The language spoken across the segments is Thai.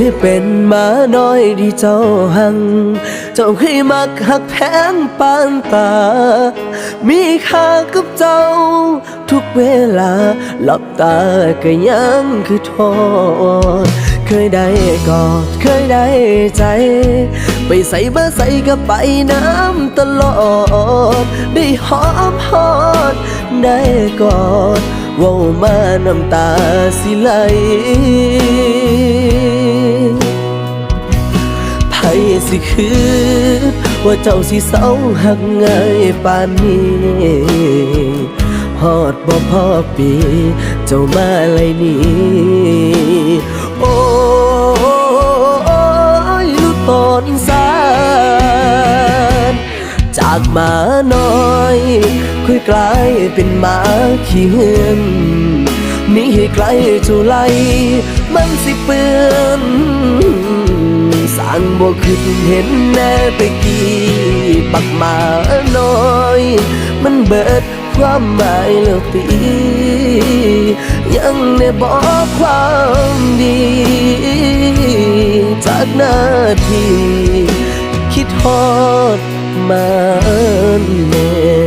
คือเป็นมาน้อยที่เจ้าหัง เจ้าให้มักหักแพงปานตา มีค่ากับเจ้า ทุกเวลาหลับตาก็ยังคือทอดเคยได้กอดเคยได้ใจ ไปใส่มาใส่ก็ไปน้ำตลอด ได้หอมหอด ได้กอดว่ามาน้ำตาสิไหล สิคือว่าเจ้าสิเศร้าหักง่ายปานนี้ฮอดบ่พอปี เจ้ามาเลยนี่โอ้ยลูกตอนสารจากหมาน้อยค่อยกลายเป็นหมาขี้เหือนนี่ให้ไกลจุไลมันส บ่คิดเห็นแน่ไปกี่ปักหมาน้อย มันเบิดความหมายแล้วตียังในบอกความดี จากนาที คิดฮอดมันแน่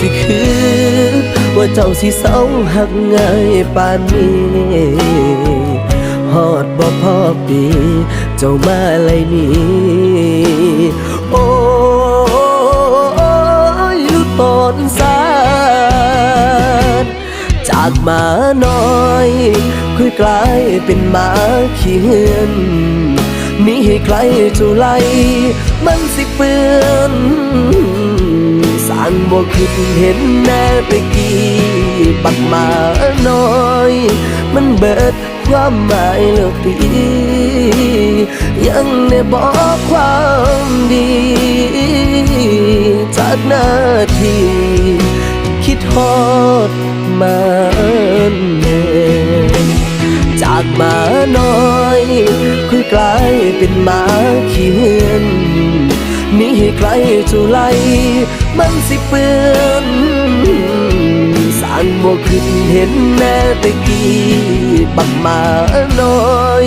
สิคือ ว่าเจ้าสิเศร้าหักง่ายปานนี้ฮอดบ่พอปี เจ้ามาเลยนี่โอ้ยลูกตอนสารจากมาน้อยค่อยกลายเป็นหมาขี้เหือนหนี่ให้ไกลจุไลมันสิเปื้อน สร้างบ่คิดเห็นแน่ไปกี่ปักมาน้อย มันเบิดความหมายแล้วตียังในบอกความดี จากนาทีคิดฮอดมันแน่จากมาน้อยค่อยกลายเป็นหมาขี้เหือน ไกลจุไลมันสิเปื้อนสร้างบ่คิดเห็นแน่ตะกี้บักมาน้อย